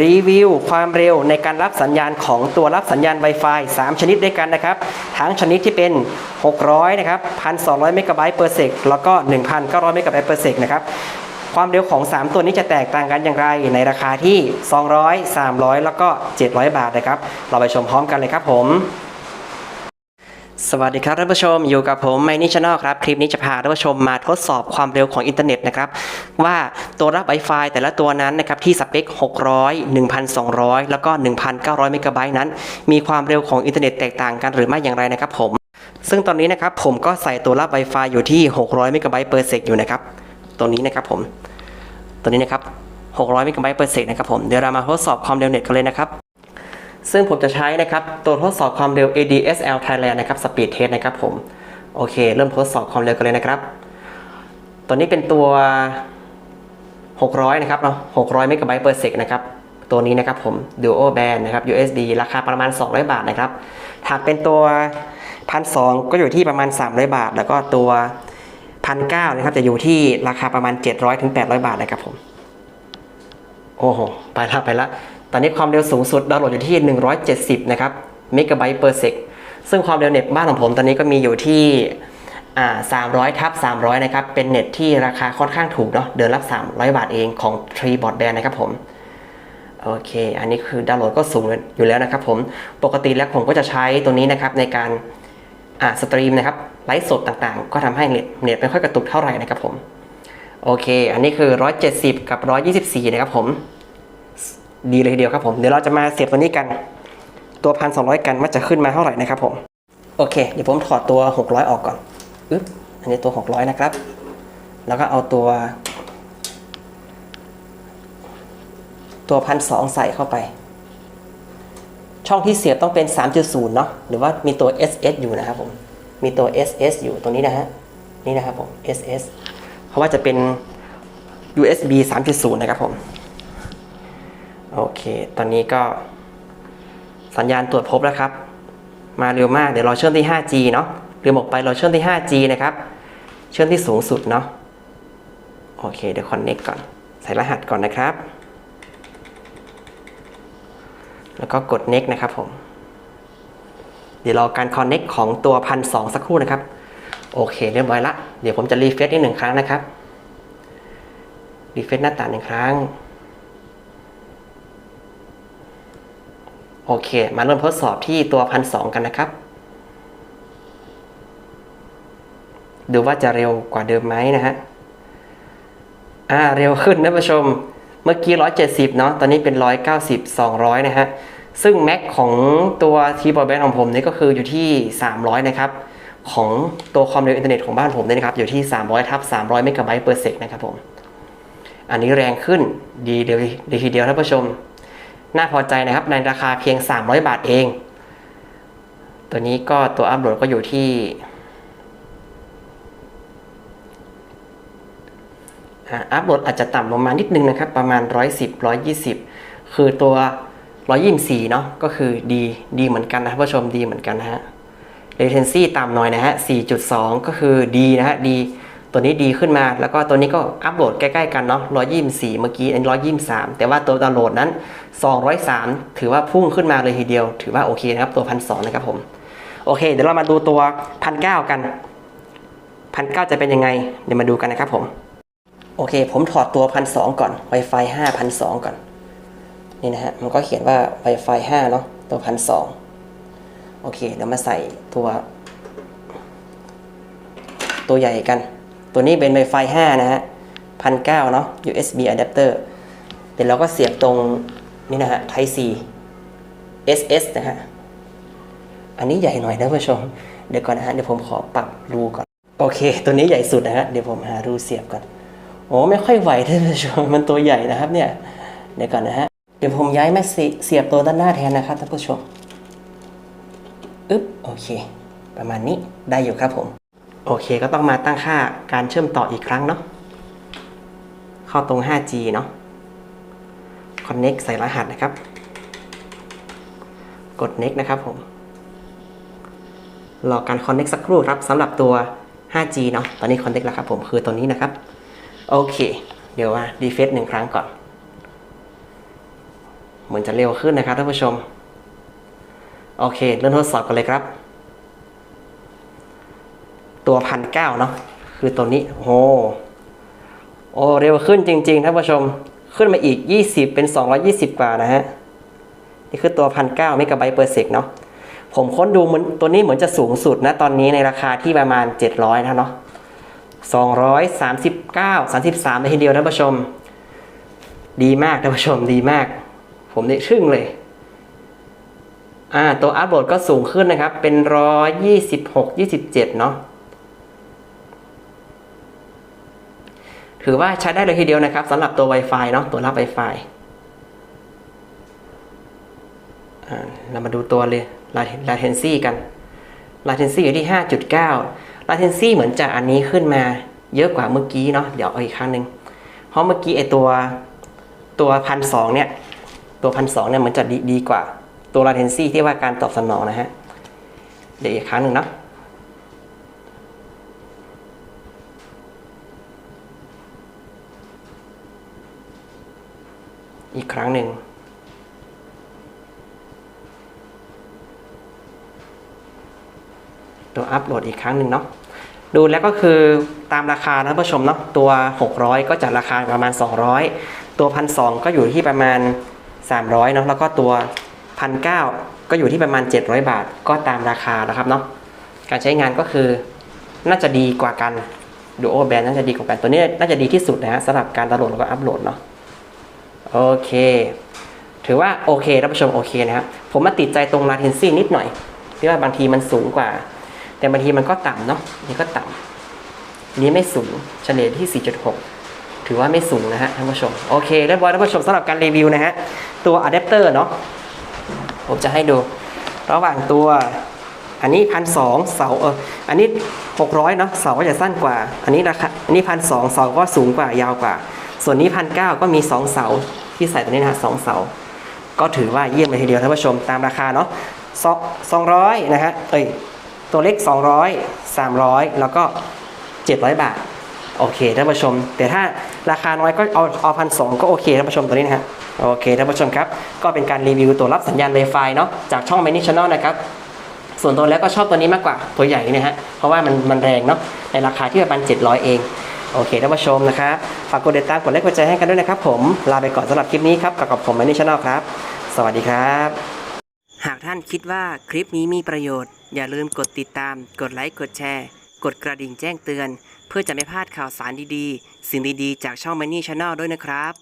รีวิวความเร็วในการรับสัญญาณของตัวรับสัญญาณ Wi-Fi 3 ชนิดด้วยกันนะครับ ทั้งชนิดที่เป็น 600 นะครับ 1,200 เมกะไบต์เปอร์เซกแล้วก็ 1,900 เมกะไบต์เปอร์เซกนะครับ ความเร็วของ 3 ตัวนี้จะแตกต่างกันอย่างไร ในราคาที่ 200 300 แล้วก็ 700 บาทนะครับ เราไปชมพร้อมกันเลยครับผม สวัสดีครับท่านผู้ชมอยู่กับผมไมนี่ช n น l ครับคลิปนี้จะพาท่านผู้ชมมาทดสอบความเร็วของอินเทอร์เน็ตนะครับว่าตัวรับ Wi-Fi แต่ละตัวนั้นนะครับที่สเปค 600 1,200 แล้วก็ 1,900 เมกะไบต์นั้น มีความเร็วของอินเทอร์เน็ตแตกต่างกันหรือไม่อย่างไรนะครับผม ซึ่งตอนนี้นะครับผมก็ใส่ตัวรับ Wi-Fi อยู่ที่ 600 เมกะไบต์ per sec อยู่นะครับตัวนี้นะครับผมตัวนี้นะครับ 600 เมกะไบต์ per sec นะครับผมเดี๋ยวเรามาทดสอบความเร็วเน็ตกันเลยนะครับ ซึ่งผมจะใช้นะครับตัวทดสอบความเร็ว ADSL Thailand นะครับ Speed Test นะครับผม โอเค เริ่มทดสอบความเร็วกันเลยนะครับ ตัวนี้เป็นตัว 600 นะครับเนาะ600เมกะไบต์ per sec นะครับ ตัวนี้นะครับผม Duo Band นะครับ USD ราคาประมาณ 200 บาทนะครับ หากเป็นตัว 1,200 ก็อยู่ที่ประมาณ 300 บาท แล้วก็ตัว1,900นะครับ จะอยู่ที่ราคาประมาณ 700-800 บาทนะครับผม โอ้โห ไปละไปละ ตอนนี้ความเร็วสูงสุดดาวน์โหลดอยู่ที่ 170 นะครับเมกะไบต์ per sec ซึ่งความเร็วเน็ตบ้านของผมตอนนี้ก็มีอยู่ที่300ทับ300 นะครับ เป็นเน็ตที่ราคาค่อนข้างถูกเนาะ เดือนละ300 บาทเองของ Tree Broadband นะครับผม โอเค อันนี้คือดาวน์โหลดก็สูงอยู่แล้วนะครับผม ปกติแล้วผมก็จะใช้ตัวนี้นะครับในการสตรีมนะครับ ไลฟ์สดต่างๆ ก็ทำให้เน็ตเน็ตไม่ค่อยกระตุกเท่าไหร่นะครับผม โอเค อันนี้คือ 170 กับ 124 นะครับผม ดีเลยทีเดียวครับผม เดี๋ยวเราจะมาเสียบตัวนี้กัน ตัว 1,200 กันว่าจะขึ้นมาเท่าไหร่นะครับผม โอเค เดี๋ยวผมถอดตัว 600 ออกก่อนอึ๊บอันนี้ตัว 600 นะครับ แล้วก็เอาตัว ตัว 1,200 ใส่เข้าไป ช่องที่เสียบต้องเป็น 3.0 เนาะ หรือว่ามีตัว SS อยู่นะครับผม มีตัว SS อยู่ตรงนี้นะฮะ นี่นะครับผม SS เพราะว่าจะเป็น USB 3.0 นะครับผม โอเค ตอนนี้ก็สัญญาณตรวจพบแล้วครับ มาเร็วมาก เดี๋ยวเราเชื่อมที่ 5G เนาะลืมบอกไปเราเชื่อมที่ 5G นะครับ เชื่อมที่สูงสุดเนาะ โอเค เดี๋ยวคอนเน็กก่อน ใส่รหัสก่อนนะครับ แล้วก็กด next นะครับผม เดี๋ยวรอการคอนเน็กของตัวพันสสักครู่นะครับ โอเค เรียบร้อยละ เดี๋ยวผมจะรีเฟรชอีกหนึ่งครั้งนะครับ รีเฟรชหน้าต่างหนึ่งครั้ง โอเค มาเริ่มทดสอบที่ตัวพันสกันนะครับ ดูว่าจะเร็วกว่าเดิมไหมนะฮะ อ่า เร็วขึ้นนะผู้ชม เมื่อกี้ 170 เนาะ ตอนนี้เป็น 190 200 นะฮะ ซึ่งแม็กของตัวทีบอร์แบนของผมนี่ก็คืออยู่ที่ 300 นะครับ ของตัวความเร็วอินเทอร์เน็ตของบ้านผมเนี่ยนะครับ อยู่ที่ 300ทับ300เมกะไบต์ per sec นะครับผม อันนี้แรงขึ้นดีเดียวดีทีเดียวท่านผู้ชม น่าพอใจนะครับในราคาเพียง 300 บาทเอง ตัวนี้ก็ตัวอัพโหลดก็อยู่ที่อ่ัพโหลดอาจจะต่ำลงมานิดนึงนะครับ ประมาณ 110 120 คือตัว 124 เนาะก็คือดีดีเหมือนกันนะท่านผู้ชมดีเหมือนกันนะฮะ latency ต่ำหน่อยนะฮะ 4.2 ก็คือดีนะฮะดี ตัวนี้ดีขึ้นมา แล้วก็ตัวนี้ก็อัปโหลดใกล้ๆกันเนาะ124เมื่อกี้อันนี้123แต่ว่าตัวดาวน์โหลดนั้น 203 ถือว่าพุ่งขึ้นมาเลยทีเดียว ถือว่าโอเคนะครับ ตัว1,200นะครับผม โอเค เดี๋ยวเรามาดูตัว1,900กัน1,900จะเป็นยังไง เดี๋ยวมาดูกันนะครับผม โอเค ผมถอดตัว1,200ก่อน Wi-Fi 5 1,200ก่อน นี่นะฮะ มันก็เขียนว่า Wi-Fi 5 เนาะ ตัว1,200โอเค เดี๋ยวมาใส่ตัว ตัวใหญ่กัน ตัวนี้เป็น Wi-Fi 5 นะฮะพันเเนาะ USB adapter เดี๋ยวเราก็เสียบตรงนี่นะฮะ Type C SS นะฮะ อันนี้ใหญ่หน่อยนะผู้ชม เดี๋ยวก่อนนะฮะ เดี๋ยวผมขอปรับรูก่อน โอเค ตัวนี้ใหญ่สุดนะฮะ เดี๋ยวผมหารูเสียบก่อน โอ้ไม่ค่อยไหวท่านผู้ชม มันตัวใหญ่นะครับเนี่ย เดี๋ยวก่อนนะฮะ เดี๋ยวผมย้ายแมาเสียบตัวด้านหน้าแทนนะครับท่านผู้ชม อึ๊บ โอเค ประมาณนี้ ได้อยู่ครับผม โอเคก็ต้องมาตั้งค่าการเชื่อมต่ออีกครั้งเนาะเข้าตรง 5G เนาะ Connect ใส่รหัสนะครับ กด Next นะครับผมรอการ Connect สักครู่ครับสำหรับตัว 5G เนาะตอนนี้ Connect แล้วครับผมคือตัวนี้นะครับ โอเค เดี๋ยวมา refresh หนึ่งครั้งก่อน เหมือนจะเร็วขึ้นนะครับท่านผู้ชม โอเค เริ่มทดสอบกันเลยครับ ตัวพันเก้าเนาะคือตัวนี้โอ้โหโอ้เร็วขึ้นจริงๆท่านผู้ชมขึ้นมาอีก 20 เป็น 220 กว่านะฮะ นี่คือตัวพันเก้าเมกะไบต์เปอร์เซกเนาะผมค้นดูเหมือนตัวนี้เหมือนจะสูงสุดนะ ตอนนี้ในราคาที่ประมาณ 700 นะเนาะ239 33เลยทีเดียวท่านผู้ชม ดีมากท่านผู้ชมดีมาก ผมได้ชึ่งเลยอ่าตัวอัพโหลดก็สูงขึ้นนะครับ เป็น 126 27 เนาะ ถือว่าใช้ได้เลยทีเดียวนะครับสำหรับตัว Wi-Fi เนาะตัวรับ Wi-Fi เรามาดูตัวเลย latency กัน latency อยู่ที่ 5.9 latency เหมือนจะอันนี้ขึ้นมาเยอะกว่าเมื่อกี้เนาะเดี๋ยวเอาอีกครั้งหนึ่งเพราะเมื่อกี้ไอตัวตัวพันสองเนี่ย ตัวพันสองเนี่ยเหมือนจะดีดีกว่าตัว latency ที่ว่าการตอบสนองนะฮะ เดี๋ยวอีกครั้งหนึ่งเนาะ อีกครั้งหนึ่ง ตัวอัพโหลดอีกครั้งหนึ่งเนาะดูแล้วก็คือตามราคานะท่านผู้ชมเนาะตัว 600 ก็จะราคาประมาณ 200 ตัว 1,200 ก็อยู่ที่ประมาณ 300เนาะแล้วก็ตัว 1,900 ก็อยู่ที่ประมาณ 700 บาท ก็ตามราคานะครับเนาะการใช้งานก็คือน่าจะดีกว่ากันดูโอแบนน่าจะดีกว่ากันตัวนี้น่าจะดีที่สุดนะฮะสำหรับการดาวน์โหลดแล้วก็อัพโหลดเนาะ โอเค ถือว่าโอเคท่านผู้ชมโอเคนะครับผมมาติดใจตรง latency นิดหน่อยที่ว่าบางทีมันสูงกว่า แต่บางทีมันก็ต่ำเนาะนี่ก็ต่ำนี้ไม่สูงเฉลี่ยที่ 4.6 ถือว่าไม่สูงนะฮะท่านผู้ชมโอเคเรียบร้อยท่านผู้ชมสำหรับการรีวิวนะฮะตัวอะแดปเตอร์เนาะผมจะให้ดู ระหว่างตัวอันนี้พันสองเสาเอออันนี้หกร้อยเนาะเสาก็จะสั้นกว่า อันนี้ราคาอันนี้พันสองเสาก็สูงกว่ายาวกว่า ส่วนนี้พันเก้าก็มีสองเสา ที่ใส่ตัวนี้นะฮะสองเสา ก็ถือว่าเยี่ยมเลยทีเดียวท่านผู้ชมตามราคาเนาะสองร้อยนะฮะเอ้ยตัวเล็ก 200 300 แล้วก็ 700 บาท โอเคท่านผู้ชม แต่ถ้าราคาน้อยก็เอาเอาพันสก็โอเคท่านผู้ชมตัวนี้นะฮะโอเคท่านผู้ชมครับ ก็เป็นการรีวิวตัวรับสัญญาณ Wi-Fi เนาะจากช่อง Many Channel นะครับ ส่วนตัวแล้วก็ชอบตัวนี้มากกว่าตัวใหญ่นี่ยฮะ เพราะว่ามันมันแรงเนาะในราคาที่ประมาณ700 เอง โอเคท่านผู้ชมนะครับฝากกดติดตามกดไลค์กดแชร์ให้กันด้วยนะครับ ผมลาไปก่อนสำหรับคลิปนี้ครับกับกับผม Many Channel ครับ สวัสดีครับ หากท่านคิดว่าคลิปนี้มีประโยชน์ อย่าลืมกดติดตาม กดไลค์กดแชร์ กดกระดิ่งแจ้งเตือน เพื่อจะไม่พลาดข่าวสารดีๆ สิ่งดีๆ จากช่อง Many Channel ด้วยนะครับ